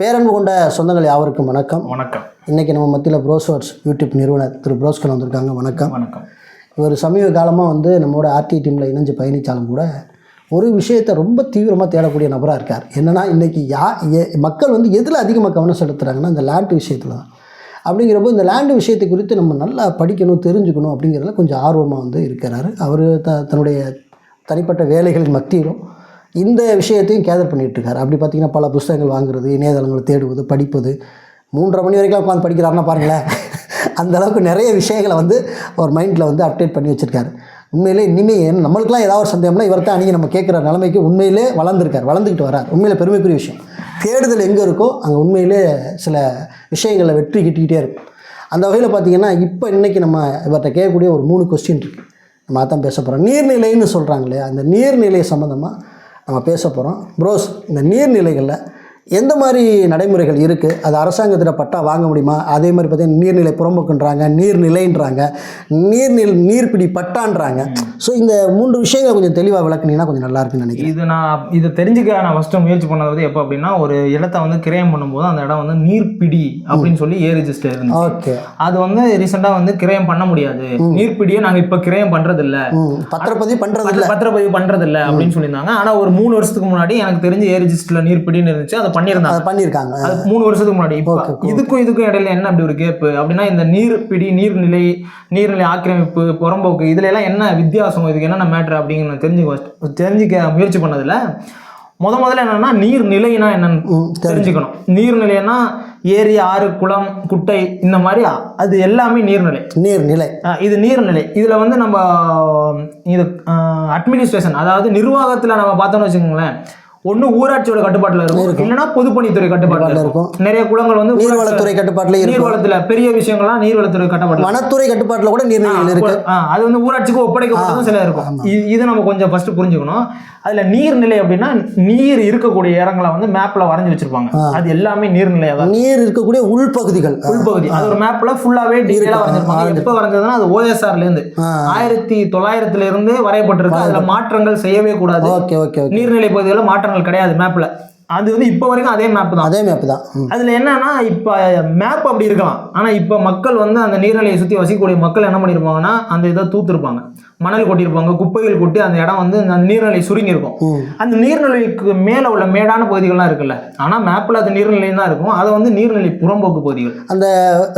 பேரன்பு கொண்ட சொந்தங்கள் யாவருக்கும் வணக்கம். வணக்கம். இன்றைக்கி நம்ம மத்தியில் ப்ரோஸ்வர்ஸ் யூடியூப் நிறுவனர் திரு புரோஸ்கன் வந்திருக்காங்க. வணக்கம். வணக்கம். இவர் சமீப காலமாக வந்து நம்மளோட ஆர்டி டீமில் இணைஞ்சு பயணித்தாலும் கூட ஒரு விஷயத்தை ரொம்ப தீவிரமாக தேடக்கூடிய நபராக இருக்கார். என்னென்னா இன்றைக்கி யா மக்கள் வந்து எதில் அதிகமாக கவனம் செலுத்துகிறாங்கன்னா இந்த லேண்ட் விஷயத்தில் தான். அப்படிங்கிறப்போ இந்த லேண்டு விஷயத்தை குறித்து நம்ம நல்லா படிக்கணும் தெரிஞ்சுக்கணும் அப்படிங்கிறதுல கொஞ்சம் ஆர்வமாக வந்து இருக்கிறாரு. அவர் த தன்னுடைய தனிப்பட்ட வேலைகளின் மத்தியிலும் இந்த விஷயத்தையும் கேதர் பண்ணிகிட்டு இருக்காரு அப்படி பார்த்தீங்கன்னா பல புஸ்தகங்கள் வாங்குறது இணையதளங்களை தேடுவது படிப்பது. மூன்றரை மணி வரைக்கும் உட்காந்து படிக்கிறாருன்னா பாருங்களேன். அந்த அளவுக்கு நிறைய விஷயங்களை வந்து அவர் மைண்டில் வந்து அப்டேட் பண்ணி வச்சுருக்காரு. உண்மையிலே இனிமேல் நம்மளுக்குலாம் ஏதாவது ஒரு சந்தேகம்னா இவர் தான் அன்றைக்கி நம்ம கேட்குற நிலைமைக்கு உண்மையிலே வளர்ந்துருக்கார் வளர்ந்துக்கிட்டு வரார். உண்மையில் பெருமைக்குரிய விஷயம். தேடுதல் எங்கே இருக்கோ அங்கே உண்மையிலே சில விஷயங்களை வெற்றி கிட்டிக்கிட்டே இருக்கும். அந்த வகையில் பார்த்தீங்கன்னா இப்போ இன்றைக்கி நம்ம இவர்கிட்ட கேட்கக்கூடிய ஒரு மூணு கொஸ்டின் இருக்குது நம்ம அதான் பேச போகிறோம் நீர்நிலைன்னு சொல்கிறாங்களே அந்த நீர்நிலை சம்மந்தமாக நம்ம பேச போகிறோம் ப்ரோஸ் இந்த நீர்நிலைகளில் எந்த மாதிரி நடைமுறைகள் இருக்குது அது அரசாங்கத்தில் பட்டா வாங்க முடியுமா? அதே மாதிரி பார்த்தீங்கன்னா நீர்நிலை புறம்போக்குன்றாங்க நீர்நிலைன்றாங்க நீர்நில் நீர்பிடி பட்டான்றாங்க. ஸோ இந்த மூன்று விஷயங்களை கொஞ்சம் தெளிவாக விளக்குனீங்கன்னா கொஞ்சம் நல்லா இருக்குன்னு நினைக்கிறேன். இது நான் இதை தெரிஞ்சுக்க நான் ஃபஸ்ட்டு முயற்சி பண்ணது வந்து எப்போ அப்படின்னா ஒரு இடத்த வந்து கிரயம் பண்ணும்போது அந்த இடம் வந்து நீர்ப்பிடி அப்படின்னு சொல்லி ஏ ரிஜிஸ்டர் இருந்துச்சு. ஓகே. அது வந்து ரீசெண்டாக வந்து கிரயம் பண்ண முடியாது. நீர்ப்பிடியை நாங்கள் இப்போ கிரயம் பண்ணுறது இல்ல ம். பத்திரப்பதிவு பண்ணுறது இல்லை பத்திரப்பதிவு பண்ணுறது இல்ல அப்படின்னு சொல்லியிருந்தாங்க. ஆனால் ஒரு மூணு வருஷத்துக்கு முன்னாடி எனக்கு தெரிஞ்சு ஏ ரிஜிஸ்டரில் நீர்ப்பிடின்னு இருந்துச்சு. அதை பண்ணியிருந்தாங்க. பண்ணியிருக்காங்க. அது மூணு வருஷத்துக்கு முன்னாடி. இப்போ இதுக்கும் இதுக்கும் இடையில என்ன அப்படி ஒரு கேப்பு அப்படின்னா இந்த நீர்ப்பிடி நீர்நிலை நீர்நிலை ஆக்கிரமிப்பு புறம்போக்கு இதுல எல்லாம் என்ன வித்தியாசம்? இதுக்கு என்னென்ன மேட்ரு அப்படிங்கிற தெரிஞ்சுக்க தெரிஞ்சுக்க முயற்சி பண்ணதுல முத முதல்ல என்னன்னா நீர்நிலைனா என்னன்னு தெரிஞ்சுக்கணும். நீர்நிலைன்னா ஏரி ஆறு குளம் குட்டை இந்த மாதிரி அது எல்லாமே நீர்நிலை. நீர்நிலை. இது நீர்நிலை. இதில் வந்து நம்ம இது அட்மினிஸ்ட்ரேஷன் அதாவது நிர்வாகத்தில் நம்ம பார்த்தோம்னு வச்சுக்கோங்களேன் ஒன்று ஊராட்சியோட கட்டுப்பாட்டில் இருக்கும். இல்லைன்னா பொதுப்பணித்துறை கட்டுப்பாட்டில் இருக்கும். நிறைய குளங்கள் வந்து நீர்வளத்துறை கட்டுப்பாட்டில் நீர்வளத்தில் பெரிய விஷயங்கள்லாம் நீர்வளத்துறை கட்டுப்பாட்டில் வனத்துறை கட்டுப்பாட்டில் கூட நீர்நிலைகள் இருக்குது ஆ, அது வந்து ஊராட்சிக்கு ஒப்படைக்கப்பட்டதும் சில இருக்கும். இது நம்ம கொஞ்சம் ஃபர்ஸ்ட் புரிஞ்சுக்கணும். அதுல நீர்நிலை அப்படின்னா நீர் இருக்கக்கூடிய இடங்களை வந்து மேப்ல வரைஞ்சு வச்சிருப்பாங்க. அது எல்லாமே நீர்நிலை தான் நீர் இருக்கக்கூடிய உள்பகுதிகள். உள்பகுதி. அது ஒரு மேப்ல ஃபுல்லாவே டீடைலா வரைஞ்சிருப்பாங்க. எப்போ வரைஞ்சதுன்னா அது ஓஎஸ்ஆர்ல இருந்து. ஆயிரத்தி தொள்ளாயிரத்துல இருந்து வரையப்பட்டிருக்கு. அதுல மாற்றங்கள் செய்யவே கூடாது. Okay okay. நீர்நிலை பகுதிகளில் மாற்றங்கள் கிடையாது மேப்ல அது வந்து இப்போ வரைக்கும் அதே மேப் தான். அதே மேப் தான். அதுல என்னன்னா இப்ப மேப் அப்படி இருக்கலாம். ஆனா இப்ப மக்கள் வந்து அந்த நீர்நிலையை சுத்தி வசிக்கக்கூடிய மக்கள் என்ன பண்ணிருப்பாங்கன்னா அந்த இதை தூத்திருப்பாங்க. மணல் கொட்டியிருப்பாங்க குப்பைகள் கொட்டி அந்த இடம் வந்து அந்த நீர்நிலை சுருங்கி இருக்கும் ம். அந்த நீர்நிலைக்கு மேல உள்ள மேடான பகுதிகள்லாம் இருக்குல்ல ஆனா மேப்ல அது நீர்நிலை தான் இருக்கும். அது வந்து நீர்நிலை புறம்போக்கு பகுதிகள். அந்த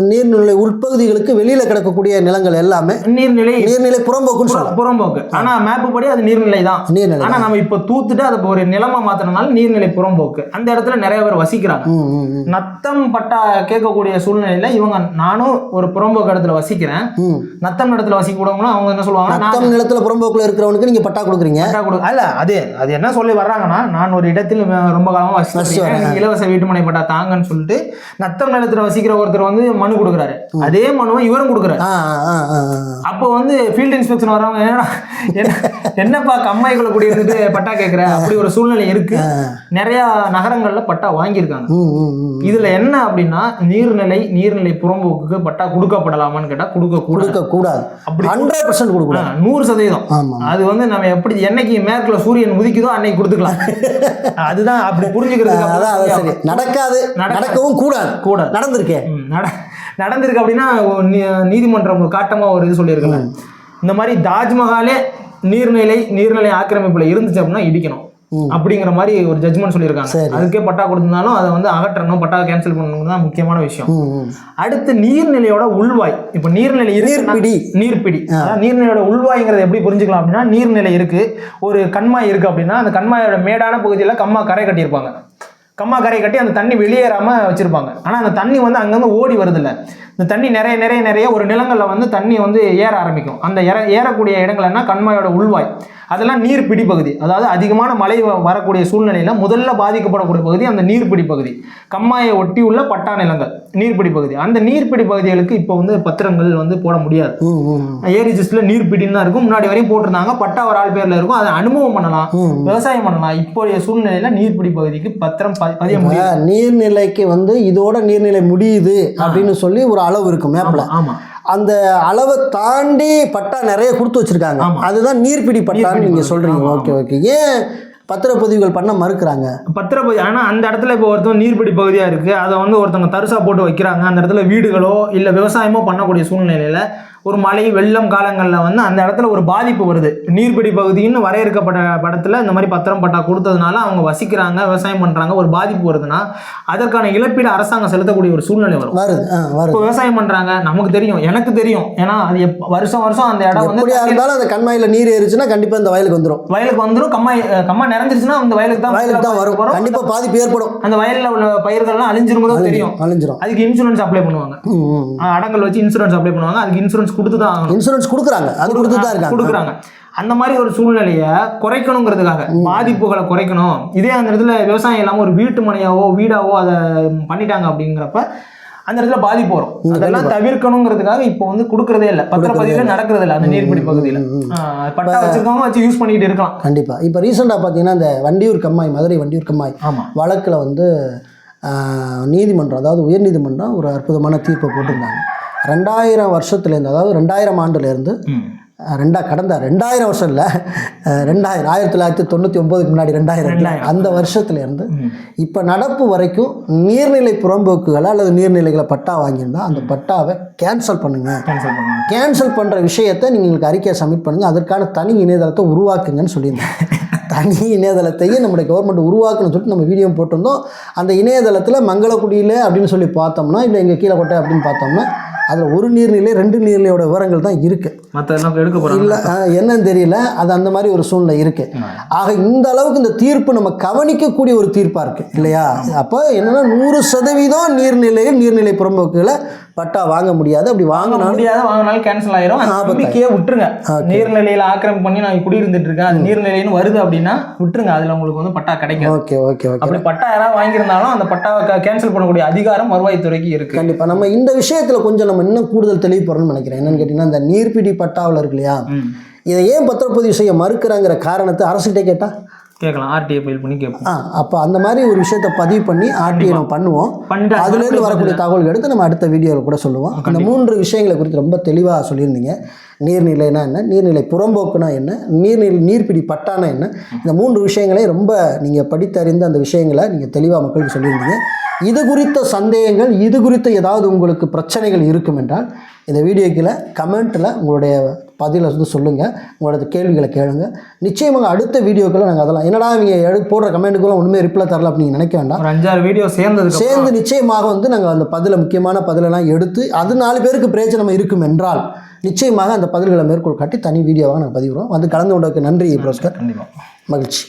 நீர்நிலை உட்பகுதிகளுக்கு வெளியில கிடக்கக்கூடிய நிலங்கள் எல்லாமே நீர்நிலை நீர்நிலை புறம்போக்குன்னு புற- சொல்லலாம் புறம்போக்கு. ஆனா மேப் படி அது நீர்நிலை தான். நீர்நிலை ஆனா நம்ம இப்ப தூத்துட்டு அதை ஒரு நிலமா மாத்திரனால நீர்நிலை புறம்போக்கு. அந்த இடத்துல நிறைய பேர் வசிக்கிறாங்க. நத்தம் பட்டா கேட்கக்கூடிய சூழ்நிலையில இவங்க நானும் ஒரு புறம்போக்கு இடத்துல வசிக்கிறேன். நத்தம் இடத்துல வசிக்க கூடவங்களும் அவங்க என்ன சொல்லுவாங்க நத்தம் நிலத்துல புறம்போக்குல இருக்கிறவனுக்கு நீங்க பட்டா கொடுக்குறீங்க. பட்டா அல்ல அது அது என்ன சொல்லி வர்றாங்கன்னா நான் ஒரு இடத்தில் ரொம்ப காலமா வசிக்கிறேன் இலவச வீட்டுமனை பட்டா தாங்கன்னு சொல்லிட்டு நத்தம் நிலத்துல வசிக்கிற ஒருத்தர் வந்து மனு கொடுக்குறாரு. அதே மனுவை இவரும் கொடுக்குறாரு. அப்போ வந்து ஃபீல்ட் இன்ஸ்பெக்ஷன் வரவங்க என்னடா, என்ன என்னப்பா கம்மாய்க்குள்ள குடி இருந்துட்டு பட்டா கேட்குற அப்படி ஒரு சூழ்நிலை இருக்கு. நிறைய நகரங்கள்ல பட்டா வாங்கியிருக்காங்க. இதுல என்ன அப்படின்னா நீர்நிலை நீர்நிலை புறம்போக்குக்கு பட்டா கொடுக்கப்படலாமான்னு கேட்டா கொடுக்க கூட கொடுக்க கூடாது அப்படி ஹண்ட்ரட் பர்சன்ட் கொடுக்கூடாது நூறு சதவீதம். அது வந்து நம்ம எப்படி என்னைக்கு மேற்குல சூரியன் உதிக்குதோ அன்னைக்கு கொடுத்துக்கலாம். அதுதான் அப்படி புரிஞ்சுக்கிறது அதான் சரி. நடக்காது. நடக்கவும் கூடாது. கூட நடந்திருக்கே. நட நடந்திருக்கு அப்படின்னா நீதிமன்றம் ஒரு காட்டமா ஒரு இது சொல்லியிருக்கல. இந்த மாதிரி தாஜ்மஹாலே நீர்நிலை நீர்நிலை ஆக்கிரமிப்புல இருந்துச்சு அப்படின்னா இடிக்கணும். அப்படிங்கிற மாதிரி ஒரு ஜட்மெண்ட் சொல்லியிருக்காங்க. அதுக்கே பட்டா கொடுத்திருந்தாலும் அதை வந்து அகற்றணும் பட்டா கேன்சல் பண்ணணும் தான் முக்கியமான விஷயம். அடுத்து நீர்நிலையோட உள்வாய். இப்போ நீர்நிலை. நீர்ப்பிடி அதான் நீர்நிலையோட உள்வாய்ங்கிறத எப்படி புரிஞ்சுக்கலாம் அப்படின்னா நீர்நிலை இருக்கு ஒரு கண்மாய் இருக்கு அப்படின்னா அந்த கண்மாயோட மேடான பகுதியில் கம்மா கரை கட்டியிருப்பாங்க. கம்மா கரை கட்டி அந்த தண்ணி வெளியேறாம வச்சிருப்பாங்க. ஆனா அந்த தண்ணி வந்து அங்கங்க ஓடி வருதுல்ல. இந்த தண்ணி நிறைய நிறைய நிறைய ஒரு நிலங்கள்ல வந்து தண்ணி வந்து ஏற ஆரம்பிக்கும். அந்த ஏற ஏறக்கூடிய இடங்கள் என்ன கண்மாயோட உள்வாய். அதெல்லாம் நீர்பிடி பகுதி. அதாவது அதிகமான மழை வரக்கூடிய சூழ்நிலையில முதல்ல பாதிக்கப்படக்கூடிய பகுதி அந்த நீர்பிடி பகுதி. கம்மாயை ஒட்டி உள்ள பட்டா நிலங்கள் நீர்பிடி பகுதி. அந்த நீர்பிடி பகுதிகளுக்கு இப்போ வந்து பத்திரங்கள் வந்து போட முடியாது. ம் ம் ஏரி ஜிஸ்ட்ல நீர்பிடின்னு தான் இருக்கும். முன்னாடி வரையும் போட்டிருந்தாங்க. பட்டா ஒரு ஆள் பேர்ல இருக்கும். அதை அனுபவம் பண்ணலாம். விவசாயம் பண்ணலாம். இப்போதைய சூழ்நிலையில நீர்பிடி பகுதிக்கு பத்திரம் பதிய இப்ப நீர்நிலைக்கு வந்து இதோட நீர்நிலை முடியுது அப்படின்னு சொல்லி ஒரு அளவு இருக்கும் மேப்ல. ஆமா அந்த அளவை தாண்டி பட்டா நிறைய கொடுத்து வச்சிருக்காங்க. அதுதான் நீர்பிடி பட்டான்னு நீர்பிடி நீங்க பகுதி. சொல்றீங்க. ஆமா, ஓகே ஓகே. ஏன் பத்திரப்பதிவுகள் பண்ண மறுக்கிறாங்க? பத்திரப்பதி ஆனால் அந்த இடத்துல இப்போ ஒருத்தவங்க நீர்பிடி பகுதியாக இருக்குது அதை வந்து ஒருத்தவங்க தரிசா போட்டு வைக்கிறாங்க. அந்த இடத்துல வீடுகளோ இல்லை விவசாயமோ பண்ணக்கூடிய சூழ்நிலையில் ஒரு மழை வெள்ளம் காலங்களில் வந்து அந்த இடத்துல ஒரு பாதிப்பு வருது. நீர்பிடி பகுதின்னு வரையறுக்கப்பட்ட படத்தில் இந்த மாதிரி பத்திரம் பட்டா கொடுத்ததுனால அவங்க வசிக்கிறாங்க விவசாயம் பண்ணுறாங்க ஒரு பாதிப்பு வருதுன்னா அதற்கான இழப்பீடு அரசாங்கம் செலுத்தக்கூடிய ஒரு சூழ்நிலை வரும். இப்போ விவசாயம் பண்ணுறாங்க நமக்கு தெரியும் எனக்கு தெரியும். ஏன்னா அது வருஷம் வருஷம் அந்த இடம் வந்து இருந்தாலும் அந்த கண்மாயில் நீர் ஏறிச்சுன்னா கண்டிப்பாக இந்த வயலுக்கு வந்துடும் வயலுக்கு வந்துடும் கம்மா கம்மா நிறைஞ்சிருச்சுன்னா அந்த வயலுக்கு தான் வயலுக்கு தான் வரும். கண்டிப்பாக பாதிப்பு ஏற்படும். அந்த வயல்ல உள்ள பயிர்கள்லாம் அழிஞ்சிருமோ தெரியும். அழிஞ்சிரும். அதுக்கு இன்சூரன்ஸ் அப்ளை பண்ணுவாங்க. அடங்கல் வச்சு இன்சூரன்ஸ் அப்ளை பண்ணுவாங்க. அதுக்கு இன்சூரன்ஸ் கொடுத்து தான் இன்சூரன்ஸ் கொடுக்குறாங்க. அது கொடுத்து தான் இருக்காங்க. கொடுக்குறாங்க. அந்த மாதிரி ஒரு சூழ்நிலையை குறைக்கணுங்கிறதுக்காக பாதிப்புகளை குறைக்கணும். இதே அந்த இடத்துல விவசாயம் இல்லாமல் ஒரு வீட்டு மனையாவோ வீடாவோ அதை பண்ணிட்டாங்க அப்படிங்கிறப்ப அந்த இடத்துல பாதிப்பு வரும். அதெல்லாம் தவிர்க்கணுங்கிறதுக்காக இப்போ வந்து கொடுக்கறதே இல்லை. பத்திரப்பதிவுல நடக்கிறது இல்லை அந்த நீர்பிடி பகுதியில். பட்டா வச்சிருக்கவங்க வச்சு யூஸ் பண்ணிக்கிட்டு இருக்கலாம். கண்டிப்பாக இப்போ ரீசெண்டாக பார்த்தீங்கன்னா இந்த வண்டியூர் கம்மாய் மதுரை வண்டியூர் கம்மாய் வழக்கில் வந்து நீதிமன்றம் அதாவது உயர்நீதிமன்றம் ஒரு அற்புதமான தீர்ப்பை போட்டிருந்தாங்க. ரெண்டாயிரம் வருஷத்துலேருந்து அதாவது ரெண்டாயிரம் ஆண்டுலேருந்து. ரெண்டா கடந்த ரெண்டாயிரம் வருஷம் இல்லை ரெண்டாயிரம் ஆயிரத்தி தொள்ளாயிரத்தி தொண்ணூற்றி ஒம்போதுக்கு முன்னாடி ரெண்டாயிரம். அந்த வருஷத்துலேருந்து இப்போ நடப்பு வரைக்கும் நீர்நிலை புறம்போக்குகளை அல்லது நீர்நிலைகளை பட்டா வாங்கியிருந்தா அந்த பட்டாவை கேன்சல் பண்ணுங்கள் கேன்சல் பண்ணுற விஷயத்தை நீங்கள் எங்களுக்கு அறிக்கையை சப்மிட் பண்ணுங்கள் அதற்கான தனி இணையதளத்தை உருவாக்குங்கன்னு சொல்லியிருந்தாங்க தனி இணையதளத்தையே நம்முடைய கவர்மெண்ட் உருவாக்கணும்னு சொல்லிட்டு நம்ம வீடியோ போட்டிருந்தோம். அந்த இணையதளத்தில் மங்களக்குடியில் அப்படின்னு சொல்லி பார்த்தோம்னா இல்லை எங்கள் கீழே கொட்டை அப்படின்னு பார்த்தோம்னா அதில் ஒரு நீர்நிலை ரெண்டு நீர்நிலையோட விவரங்கள் தான் இருக்குது மற்ற எடுக்க போறாங்க. இல்லை என்னன்னு தெரியல. அது அந்த மாதிரி ஒரு சூழ்நிலை இருக்குது ஆக இந்த அளவுக்கு இந்த தீர்ப்பு நம்ம கவனிக்கக்கூடிய ஒரு தீர்ப்பாக இருக்குது இல்லையா? அப்போ என்னன்னா நூறு சதவீதம் நீர்நிலையில் நீர்நிலை புறம்போக்குகளை பட்டா வாங்க முடியாது. அப்படி வாங்க முடியாத வாங்கினாலும் கேன்சல் ஆயிரும். நம்பிக்கையை விட்டுருங்க. நீர்நிலையில ஆக்கிரமிப்பு பண்ணி நான் குடியிருந்துட்டு இருக்கேன். அது நீர்நிலைன்னு வருது அப்படின்னா விட்டுருங்க. அதுல உங்களுக்கு வந்து பட்டா கிடைக்கும் ஓகே ஓகே ஓகே. அப்படி பட்டா யாராவது வாங்கியிருந்தாலும் அந்த பட்டாவை கேன்சல் பண்ணக்கூடிய அதிகாரம் வருவாய்த்துறைக்கு இருக்கு. கண்டிப்பாக நம்ம இந்த விஷயத்தில் கொஞ்சம் நம்ம இன்னும் கூடுதல் தெளிவு பெறணும்னு நினைக்கிறேன். என்னன்னு கேட்டிங்கன்னா இந்த நீர்பிடி பட்டாவில் இருக்கு இல்லையா. இதை ஏன் பத்திரப்பதிவு செய்ய மறுக்கிறாங்கிற காரணத்தை அரசுகிட்டே கேட்டால் கேட்கலாம். ஆர்டிஐ ஃபைல் பண்ணி கேட்போம். ஆ அப்போ அந்த மாதிரி ஒரு விஷயத்தை பதிவு பண்ணி ஆர்டிஐ நம்ம பண்ணுவோம். அதுலேருந்து வரக்கூடிய தகவல்கள் எடுத்து நம்ம அடுத்த வீடியோவில் கூட சொல்லுவோம். அந்த மூன்று விஷயங்களை குறித்து ரொம்ப தெளிவாக சொல்லியிருந்தீங்க. நீர்நிலைனா என்ன? நீர்நிலை புறம்போக்குனா என்ன? நீர்நிலை நீர்பிடி பட்டானா என்ன? இந்த மூன்று விஷயங்களையும் ரொம்ப நீங்கள் படித்தறிந்த அந்த விஷயங்களை நீங்கள் தெளிவாக மக்களுக்கு சொல்லியிருந்தீங்க. இது குறித்த சந்தேகங்கள் இது குறித்த ஏதாவது உங்களுக்கு பிரச்சனைகள் இருக்கும் என்றால் இந்த வீடியோ கீழே கமெண்ட்டில் உங்களுடைய பதிலை வந்து சொல்லுங்கள் உங்களோட கேள்விகளை கேளுங்க. நிச்சயமாக அடுத்த வீடியோக்களை நாங்கள் அதெல்லாம் என்னடா இவங்க எடு போடுற கமெண்ட்டுக்குள்ள ஒன்றுமே ரிப்ளை தரல அப்படின்னு நினைக்க வேண்டாம். ஒரு அஞ்சாறு வீடியோ சேர்ந்ததுக்கு சேர்ந்து நிச்சயமாக வந்து நாங்கள் அந்த பதிலை முக்கியமான பதிலெல்லாம் எடுத்து அது நாலு பேருக்கு பிரயோஜனம் இருக்கும் என்றால் நிச்சயமாக அந்த பதில்களை மேற்கோள் காட்டி தனி வீடியோவாக நாங்கள் பதிவிடுவோம். வந்து கலந்து கொண்டதுக்கு நன்றி புரோஸ்கர். மகிழ்ச்சி.